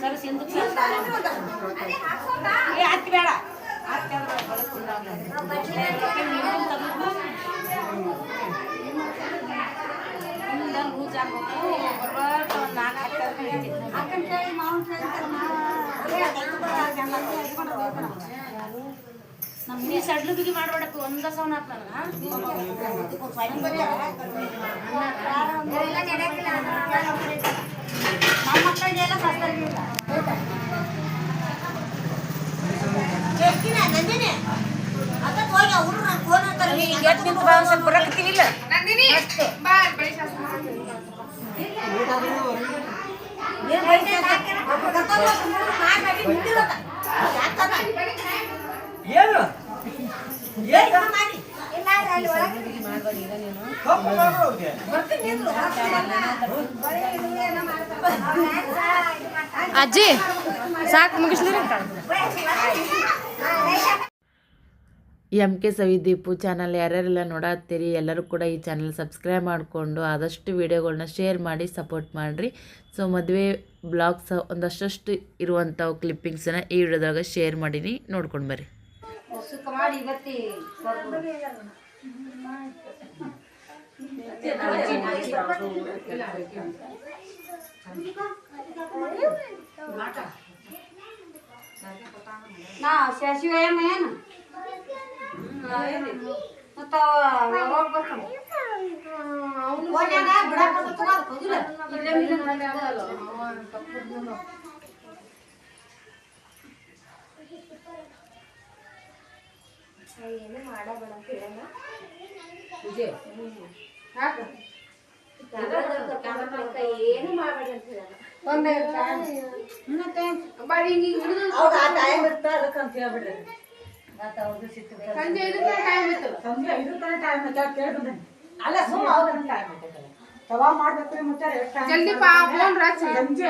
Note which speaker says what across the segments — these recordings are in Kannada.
Speaker 1: ಸರ್ ಸಿಂಧು ಏ ಹತ್ತಿ ಬೇಡ ಹತ್ತಿ ಅಂದ್ರೆ ಲೂಸ್ ಆಗ್ಬೇಕು ಬರೋಬ್ಬರ ಒಂದ್ ನಾಲ್ಕು ಹತ್ತಿ ಆದ್ಮೇಲೆ ಹಿಡಿತೈತೆ. ನಮ್ ನೀ ಸಡ್ಲು ಬಿಗಿ ಮಾಡ್ಬೇಡಪ್ಪ ಸ್ವಲ್ಪ ರಕ್ತಿವಿಲ್ಲ
Speaker 2: ನಂದಿನಿ ಬಾ ಬಳಿ ಶಾಸ್ತ್ರ
Speaker 3: ಏನು.
Speaker 4: ಅಜ್ಜಿ, ಸಾಕು ಮುಗಿಸ್ಲಿರಿ
Speaker 5: ಎಂ ಕೆ ಸವಿದೀಪು ಚಾನಲ್ ಯಾರ್ಯಾರೆಲ್ಲ ನೋಡತ್ತೀರಿ, ಎಲ್ಲರೂ ಕೂಡ ಈ ಚಾನಲ್ ಸಬ್ಸ್ಕ್ರೈಬ್ ಮಾಡಿಕೊಂಡು ಆದಷ್ಟು ವೀಡಿಯೋಗಳನ್ನ ಶೇರ್ ಮಾಡಿ ಸಪೋರ್ಟ್ ಮಾಡಿರಿ. ಸೊ, ಮದುವೆ ಬ್ಲಾಗ್ಸ್ ಒಂದಷ್ಟು ಇರುವಂಥ ಕ್ಲಿಪ್ಪಿಂಗ್ಸನ್ನು ಈ ವಿಡಿಯೋದಾಗ ಶೇರ್ ಮಾಡೀನಿ, ನೋಡ್ಕೊಂಡು ಬರ್ರಿ.
Speaker 1: ಸುಖ ಮಾಡಿ ಇವತ್ತಿ ನಾ ಶಶಿವ ಏನ ಏನು ಮತ್ತ ಯಾವಾಗ ಬರ್ತಾನ ಫೋನ್ಯಾಗ ಬಿಡಾಕ್ ಬರ್ತದ ತಗೋ, ಅದು ಹೌದಿಲ್ಲ? ಇಲ್ಲೇ ಮಿಲ್ಲೇ ಮಾಡ್ಯಾರ. ಯಾಕ? ಒಂದೇ time. ಮತ್ತೆ ಬಾ ಹಿಂಗ್ ಹಿಂಗ್ ಹಿಡ್ದು ಸಂಜೆ ಇದಕ್ಕೆ ಟೈಮ್ ಇತ್ತಲ್ಲ
Speaker 6: ಅಲ್ಲ ಸುಮ್ಮ ಅವ್ರನ್ನ ಟೈಮ್ ತವಾ ಮಾಡ್ಬೇಕ್ರಿ ಮತ್ತೆ
Speaker 2: ಜಲ್ದಿ ಪಾ ಫೋನ್ ರಾಚಿ
Speaker 6: ಸಂಜೆ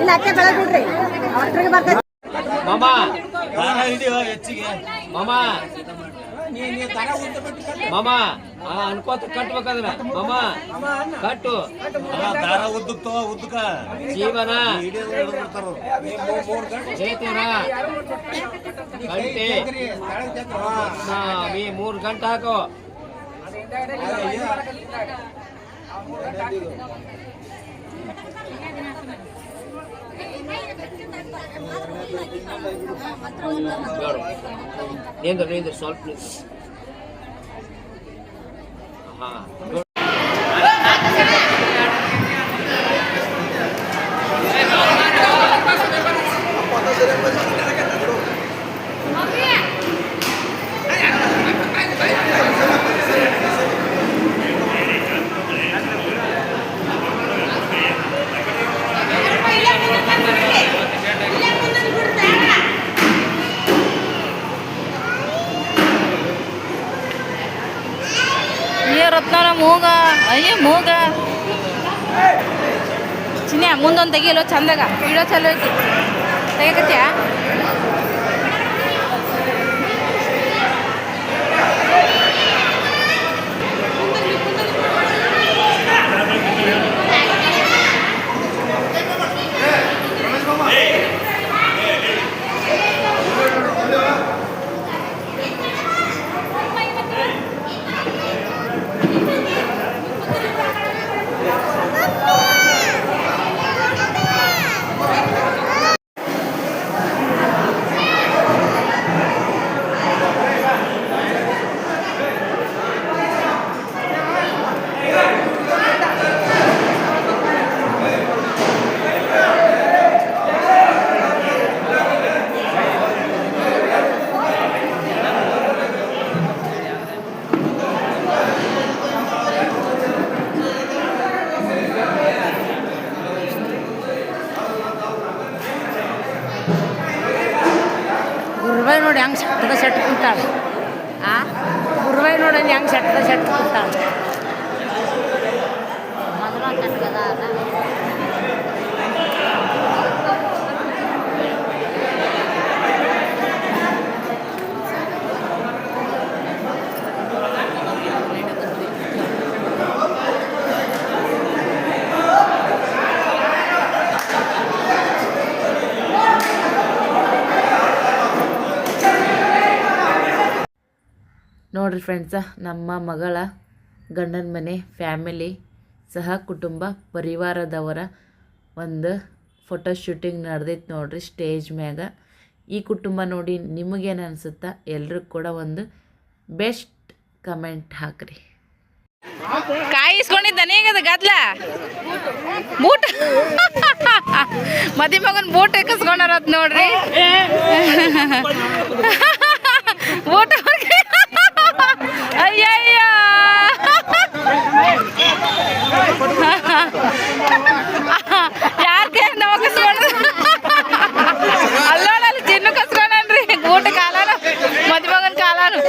Speaker 4: ಇಲ್ಲ ಬೆಳಗ್ ಬಿಡ್ರಿ. ಅವ್ರಿಗೆ ಬರ್ತೈತಿ
Speaker 3: ಹಿಡಿಯೋ ಹೆಚ್ಚಿಗೆ ಮಾಮ ಮಾಮ. ಅನ್ಕೋತ ಕಟ್ಬೇಕಂದ್ರ ಮಾಮ, ಕಟ್ಟು.
Speaker 7: ದಾರ ಉದ್ದಕ್ ತಗೋ ಉದ್ದಕ
Speaker 3: ಜೀವನ. ಚೇತನ ಗಂಟೆ. ಮೂರ್ ಗಂಟೆ ಹಾಕೋ. ನೋಡು ನಿಂದ್ರು ನಿಂದ್ರು ಸ್ವಲ್ಪ
Speaker 4: ಮುಂದೊಂದು ತೆಗಿಯಲು ಚಂದಾಗ. ವಿಡಿಯೋ ಚಲೋ ಐತಿ. ತೆಗಿಕತ್ಯಾ
Speaker 1: ಹೆಂಗೆ ಸೆಟ್ಟದ ಸೆಟ್ ಕುಂತಾಳೆ ಆ ಗುರುವೈ ನೋಡಿ ಹೆಂಗೆ ಸೆಟ್ಟದ ಸೆಟ್ ಕುಂತಾಳೆ
Speaker 5: ನೋಡ್ರಿ ಫ್ರೆಂಡ್ಸ ನಮ್ಮ ಮಗಳ ಗಂಡನ ಮನೆ ಫ್ಯಾಮಿಲಿ ಸಹ ಕುಟುಂಬ ಪರಿವಾರದವರ ಒಂದು ಫೋಟೋ ಶೂಟಿಂಗ್ ನಡೆದೈತೆ ನೋಡ್ರಿ ಸ್ಟೇಜ್ ಮ್ಯಾಗ ಈ ಕುಟುಂಬ ನೋಡಿ ನಿಮಗೇನು ಅನಿಸುತ್ತಾ ಎಲ್ಲರೂ ಕೂಡ ಒಂದು ಬೆಸ್ಟ್ ಕಮೆಂಟ್ ಹಾಕ್ರಿ
Speaker 4: ಕಾಯಿಸ್ಕೊಂಡಿದ್ದಾನೆ ಹೇಗದ ಗದ್ಲ ಬೂಟ್ ಮದಿ ಮಗನ್ ಬೂಟ್ ಇಕ್ಕಿಸ್ಕೊಂಡಾರತ್ ನೋಡ್ರಿ ಬೂಟ್ ಅಯ್ಯಯ್ಯ ಯಾರ್ ಕೈ ನಾವು ಕಸ್ಕೊಂಡ್ರು ಅಲ್ಲೋಡಲ್ಲಿ ಚಿನ್ನು ಕಸ್ಕೊಂಡ್ರಿ ಬೂಟ್ ಕಾಲಾನು ಮದಿ ಮಗನ್ ಕಾಲಾನು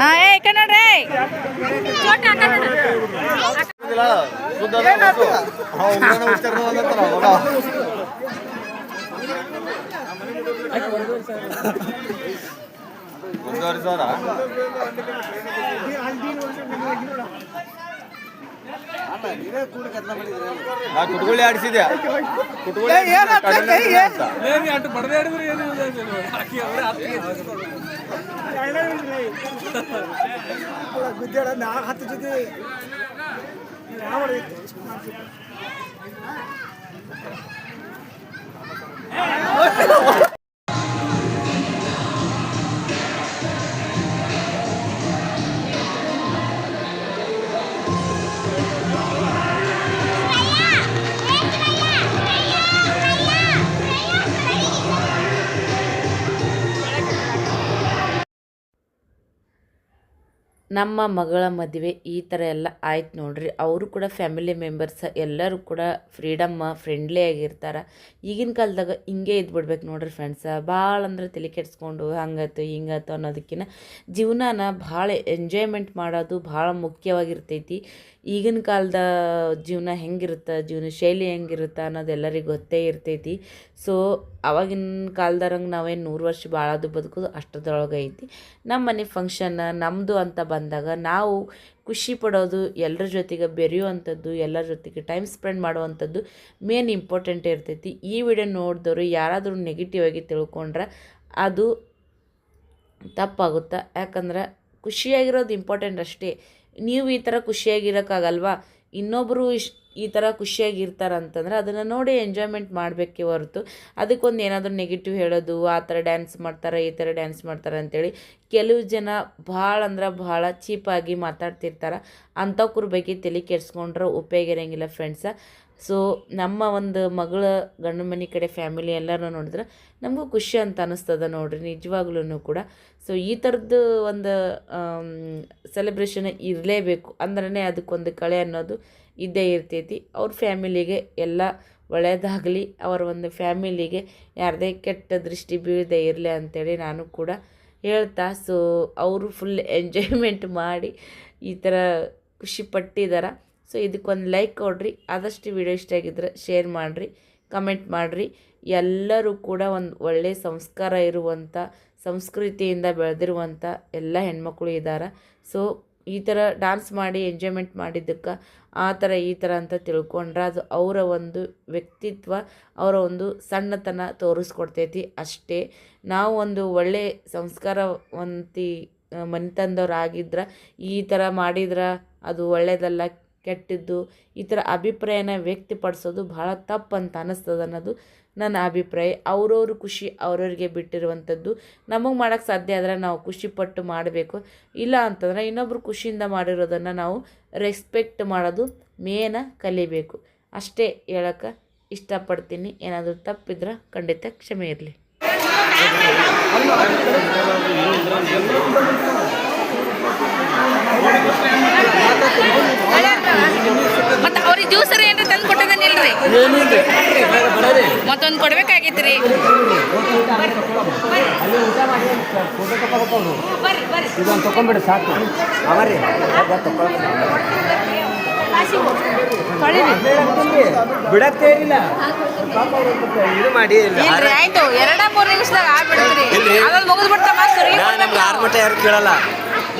Speaker 4: ಹಾ ಹಾ ಏ ಈ ಕಡೆ ನೋಡ್ರಿ
Speaker 7: ಒಂದೂವರೆ ಸಾವಿರ ನಾ ಕುಟ್ಕೊಳ್ಳಿ ಆಡಿಸಿದ್ಯಾ ಕುಟ್ಕೊಳ್ಳಿ ಜೊತೆ ಅಂತ.
Speaker 5: ನಮ್ಮ ಮಗಳ ಮದುವೆ ಈ ಥರ ಎಲ್ಲ ಆಯ್ತು ನೋಡ್ರಿ. ಅವರು ಕೂಡ ಫ್ಯಾಮಿಲಿ ಮೆಂಬರ್ಸ್ ಎಲ್ಲರೂ ಕೂಡ ಫ್ರೀಡಮ್ಮ ಫ್ರೆಂಡ್ಲಿ ಆಗಿರ್ತಾರೆ. ಈಗಿನ ಕಾಲದಾಗ ಹಿಂಗೆ ಇದ್ಬಿಡ್ಬೇಕು ನೋಡ್ರಿ ಫ್ರೆಂಡ್ಸ ಭಾಳ ಅಂದ್ರೆ ತಲೆ ಕೆಡಿಸ್ಕೊಂಡು ಹಂಗಾಯ್ತು, ಹಿಂಗಾಯ್ತು ಅನ್ನೋದಕ್ಕಿಂತ ಜೀವನಾನ ಭಾಳ ಎಂಜಾಯ್ಮೆಂಟ್ ಮಾಡೋದು ಭಾಳ ಮುಖ್ಯವಾಗಿರ್ತೈತಿ. ಈಗಿನ ಕಾಲದ ಜೀವನ ಹೆಂಗಿರುತ್ತೆ, ಜೀವನ ಶೈಲಿ ಹೆಂಗಿರುತ್ತೆ ಅನ್ನೋದು ಎಲ್ಲರಿಗೂ ಗೊತ್ತೇ ಇರ್ತೈತಿ. ಸೊ ಅವಾಗಿನ ಕಾಲದಾರಂಗೆ ನಾವೇನು ನೂರು ವರ್ಷ ಭಾಳದು ಬದುಕೋದು ಅಷ್ಟದ್ರೊಳಗೆ ಐತಿ. ನಮ್ಮ ಮನೆ ಫಂಕ್ಷನ್ ನಮ್ಮದು ಅಂತ ಬಂದಾಗ ನಾವು ಖುಷಿ ಪಡೋದು ಎಲ್ಲರ ಜೊತೆಗೆ ಬೆರೆಯುವಂಥದ್ದು, ಎಲ್ಲರ ಜೊತೆಗೆ ಟೈಮ್ ಸ್ಪೆಂಡ್ ಮಾಡುವಂಥದ್ದು ಮೇನ್ ಇಂಪಾರ್ಟೆಂಟ್ ಇರ್ತೈತಿ. ಈ ವಿಡಿಯೋ ನೋಡಿದವರು ಯಾರಾದರೂ ನೆಗೆಟಿವ್ ಆಗಿ ತಿಳ್ಕೊಂಡ್ರೆ ಅದು ತಪ್ಪಾಗುತ್ತೆ? ಯಾಕಂದ್ರೆ ಖುಷಿಯಾಗಿರೋದು ಇಂಪಾರ್ಟೆಂಟ್ ಅಷ್ಟೇ. ನೀವು ಈ ಥರ ಖುಷಿಯಾಗಿರೋಕ್ಕಾಗಲ್ವಾ? ಇನ್ನೊಬ್ಬರು ಇಶ್ ಈ ಥರ ಖುಷಿಯಾಗಿರ್ತಾರಂತಂದ್ರೆ ಅದನ್ನು ನೋಡಿ ಎಂಜಾಯ್ಮೆಂಟ್ ಮಾಡಬೇಕೇ ಹೊರತು ಅದಕ್ಕೊಂದು ಏನಾದರೂ ನೆಗೆಟಿವ್ ಹೇಳೋದು, ಆ ಥರ ಡ್ಯಾನ್ಸ್ ಮಾಡ್ತಾರೆ, ಈ ಥರ ಡ್ಯಾನ್ಸ್ ಮಾಡ್ತಾರೆ ಅಂತೇಳಿ ಕೆಲವು ಜನ ಭಾಳ ಅಂದ್ರೆ ಭಾಳ ಚೀಪಾಗಿ ಮಾತಾಡ್ತಿರ್ತಾರೆ. ಅಂಥವ್ರ ಬಗ್ಗೆ ತಲೆ ಕೆಡ್ಸ್ಕೊಂಡ್ರೆ ಉಪಯೋಗ ಇರೋಂಗಿಲ್ಲ ಫ್ರೆಂಡ್ಸ ಸೊ ನಮ್ಮ ಒಂದು ಮಗಳ ಗಂಡನ ಮನೆ ಕಡೆ ಫ್ಯಾಮಿಲಿ ಎಲ್ಲರೂ ನೋಡಿದ್ರೆ ನಮಗೂ ಖುಷಿ ಅಂತ ಅನ್ನಿಸ್ತದ ನೋಡ್ರಿ ನಿಜವಾಗ್ಲೂ ಕೂಡ. ಸೊ ಈ ಥರದ್ದು ಒಂದು ಸೆಲೆಬ್ರೇಷನ್ ಇರಲೇಬೇಕು ಅಂದ್ರೆ ಅದಕ್ಕೊಂದು ಕಳೆ ಅನ್ನೋದು ಇದ್ದೇ ಇರ್ತೈತಿ. ಅವ್ರ ಫ್ಯಾಮಿಲಿಗೆ ಎಲ್ಲ ಒಳ್ಳೆಯದಾಗಲಿ ಅವರ ಒಂದು ಫ್ಯಾಮಿಲಿಗೆ ಯಾರದೇ ಕೆಟ್ಟ ದೃಷ್ಟಿ ಬೀಳದೆ ಇರಲಿ ಅಂತೇಳಿ ನಾನು ಕೂಡ ಹೇಳ್ತಾ. ಸೊ ಅವರು ಫುಲ್ ಎಂಜಾಯ್ಮೆಂಟ್ ಮಾಡಿ ಈ ಥರ ಖುಷಿಪಟ್ಟಿದ್ದಾರೆ ಸೊ ಇದಕ್ಕೊಂದು ಲೈಕ್ ಕೊಡ್ರಿ. ಆದಷ್ಟು ವಿಡಿಯೋ ಇಷ್ಟ ಆಗಿದ್ರೆ ಶೇರ್ ಮಾಡಿರಿ ಕಮೆಂಟ್ ಮಾಡಿರಿ. ಎಲ್ಲರೂ ಕೂಡ ಒಂದು ಒಳ್ಳೆಯ ಸಂಸ್ಕಾರ ಇರುವಂಥ ಸಂಸ್ಕೃತಿಯಿಂದ ಬೆಳೆದಿರುವಂಥ ಎಲ್ಲ ಹೆಣ್ಮಕ್ಳು ಇದ್ದಾರೆ ಸೊ ಈ ಥರ ಡಾನ್ಸ್ ಮಾಡಿ ಎಂಜಾಯ್ಮೆಂಟ್ ಮಾಡಿದ್ದಕ್ಕೆ ಆ ಥರ ಈ ಥರ ಅಂತ ತಿಳ್ಕೊಂಡ್ರೆ ಅದು ಅವರ ಒಂದು ವ್ಯಕ್ತಿತ್ವ, ಅವರ ಒಂದು ಸಣ್ಣತನ ತೋರಿಸ್ಕೊಡ್ತೈತಿ ಅಷ್ಟೇ. ನಾವು ಒಂದು ಒಳ್ಳೆಯ ಸಂಸ್ಕಾರವಂತಿ ಮನೆತನದವ್ರು ಆಗಿದ್ರೆ ಈ ಥರ ಮಾಡಿದ್ರೆ ಅದು ಒಳ್ಳೆಯದಲ್ಲ ಕೆಟ್ಟಿದ್ದು, ಈ ಥರ ಅಭಿಪ್ರಾಯನ ವ್ಯಕ್ತಪಡಿಸೋದು ಭಾಳ ತಪ್ಪು ಅಂತ ಅನ್ನಿಸ್ತದೆ ಅನ್ನೋದು ನನ್ನ ಅಭಿಪ್ರಾಯ ಅವ್ರವ್ರ ಖುಷಿ ಅವ್ರವ್ರಿಗೆ ಬಿಟ್ಟಿರುವಂಥದ್ದು ನಮಗೆ ಮಾಡೋಕ್ಕೆ ಸಾಧ್ಯ ಆದರೆ ನಾವು ಖುಷಿಪಟ್ಟು ಮಾಡಬೇಕು ಇಲ್ಲ ಅಂತಂದ್ರೆ ಇನ್ನೊಬ್ರು ಖುಷಿಯಿಂದ ಮಾಡಿರೋದನ್ನು ನಾವು ರೆಸ್ಪೆಕ್ಟ್ ಮಾಡೋದು ಮೇನ ಕಲಿಬೇಕು ಅಷ್ಟೇ ಹೇಳೋಕ್ಕೆ ಇಷ್ಟಪಡ್ತೀನಿ ಏನಾದರೂ ತಪ್ಪಿದ್ರೆ ಖಂಡಿತ ಕ್ಷಮೆ ಇರಲಿ
Speaker 4: ಮತ್ತೆ ಅವ್ರಿಗೆ ಜ್ಯೂಸರ್ ಏನ್ರಿ ತಂದು ಕೊಟ್ಟಿದ್ದೇನಿಲ್ರಿ? ಮತ್ತೊಂದು ಕೊಡ್ಬೇಕಾಗಿತ್ತು ರೀ
Speaker 6: ಇದೊಂದು ಸಾಕು. ಅವರಿ ಬಿಡತ್ತೇ ಇಲ್ಲ ಇದು ಮಾಡಿ.
Speaker 4: ಆಯ್ತು. ಎರಡ ಮೂರು ನಿಮಿಷದಾಗ ಆಗ್ಬಿಡ್ತೀರಿ.
Speaker 7: ಇಲ್ರಿ.
Speaker 4: ಅದ್ರಲ್ಲಿ ಮುಗಿದು ಬಿಡ್ತಾ ಮಾಸ್ತರ್
Speaker 7: ನಮ್ಗೆ ಆರು ಮಟ್ಟ ಯಾರು ಕೇಳಲ್ಲ.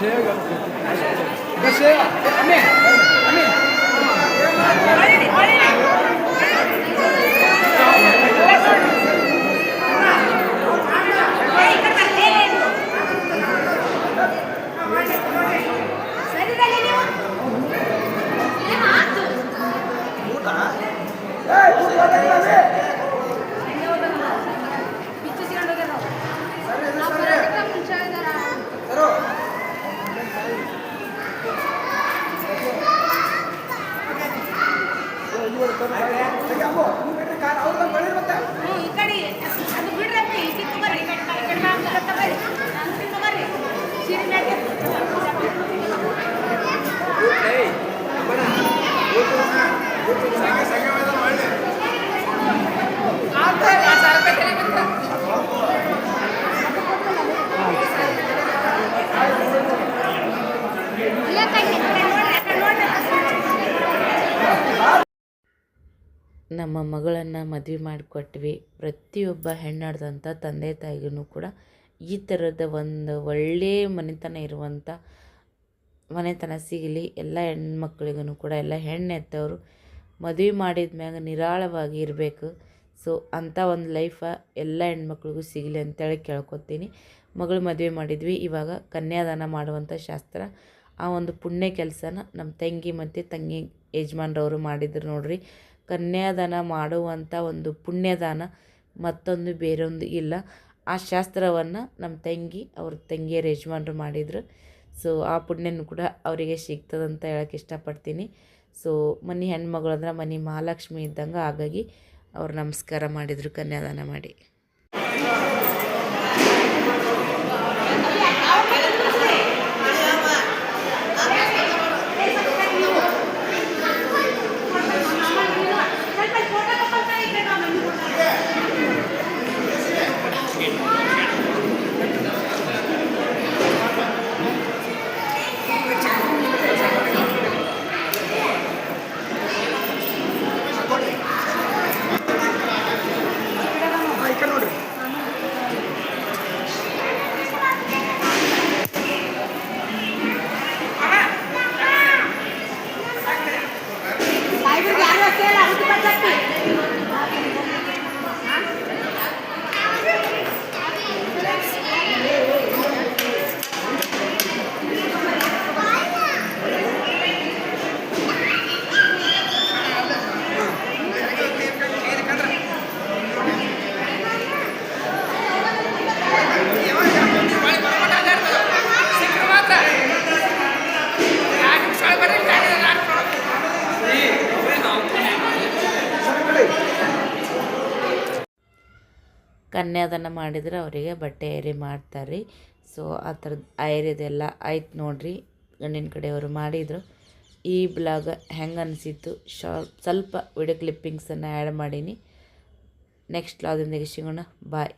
Speaker 6: ಸರಿ ಎಲ್ಲ ಸರಿ ನೀವು ಆಟೋ ಇದ್ದಾರೆ
Speaker 4: ನೀರ್ ಹಾಕ್ರಿ ಅವ್ವ
Speaker 5: ನಮ್ಮ ಮಗಳನ್ನು ಮದುವೆ ಮಾಡಿಕೊಟ್ವಿ. ಪ್ರತಿಯೊಬ್ಬ ಹೆಣ್ಣಾಡಿದಂಥ ತಂದೆ ತಾಯಿಗೂ ಕೂಡ ಈ ಥರದ ಒಂದು ಒಳ್ಳೆಯ ಮನೆತನ ಇರುವಂಥ ಮನೆತನ ಸಿಗಲಿ, ಎಲ್ಲ ಹೆಣ್ಮಕ್ಳಿಗೂ ಕೂಡ, ಎಲ್ಲ ಹೆಣ್ಣು ಎತ್ತವರು ಮದುವೆ ಮಾಡಿದ ಮ್ಯಾಗ ನಿರಾಳವಾಗಿ ಇರಬೇಕು. ಸೊ ಅಂಥ ಒಂದು ಲೈಫ ಎಲ್ಲ ಹೆಣ್ಮಕ್ಳಿಗೂ ಸಿಗಲಿ ಅಂತೇಳಿ ಕೇಳ್ಕೊತೀನಿ. ಮಗಳು ಮದುವೆ ಮಾಡಿದ್ವಿ, ಇವಾಗ ಕನ್ಯಾದಾನ ಮಾಡುವಂಥ ಶಾಸ್ತ್ರ. ಆ ಒಂದು ಪುಣ್ಯ ಕೆಲಸನ ನಮ್ಮ ತಂಗಿ ಮತ್ತು ತಂಗಿ ಯಜಮಾನ್ರವರು ಮಾಡಿದ್ರು ನೋಡ್ರಿ. ಕನ್ಯಾದಾನ ಮಾಡುವಂಥ ಒಂದು ಪುಣ್ಯದಾನ ಮತ್ತೊಂದು ಬೇರೊಂದು ಇಲ್ಲ. ಆ ಶಾಸ್ತ್ರವನ್ನು ನಮ್ಮ ತಂಗಿ, ಅವ್ರ ತಂಗಿಯರ ಯಜಮಾನರು ಮಾಡಿದರು. ಸೊ ಆ ಪುಣ್ಯನೂ ಕೂಡ ಅವರಿಗೆ ಸಿಗ್ತದಂತ ಹೇಳಕ್ಕೆ ಇಷ್ಟಪಡ್ತೀನಿ. ಸೊ ಮನೆ ಹೆಣ್ಮಗಳು ಅಂದ್ರೆ ಮನೆ ಮಹಾಲಕ್ಷ್ಮಿ ಇದ್ದಂಗೆ ಹಾಗಾಗಿ ಅವ್ರು ನಮಸ್ಕಾರ ಮಾಡಿದರು, ಕನ್ಯಾದಾನ ಮಾಡಿ. ಕನ್ಯಾದಾನ ಮಾಡಿದ್ರೆ ಅವರಿಗೆ ಬಟ್ಟೆ ಏರಿ ಮಾಡ್ತಾರೆ ರೀ ಸೊ ಆ ಥರದ್ದು ಐರಿದೆಲ್ಲ ಆಯ್ತು ನೋಡಿರಿ. ಗಂಡಿನ ಕಡೆಯವರು ಮಾಡಿದರು. ಈ ಬ್ಲಾಗ್ ಹೆಂಗೆ ಅನಿಸಿತ್ತು ಸ್ವಲ್ಪ ವಿಡಿಯೋ ಕ್ಲಿಪ್ಪಿಂಗ್ಸನ್ನು ಆ್ಯಡ್ ಮಾಡೀನಿ. ನೆಕ್ಸ್ಟ್ ಬ್ಲಾಗ್ದೊಂದಿಗೆ ಸಿಗೋಣ ಬಾಯ್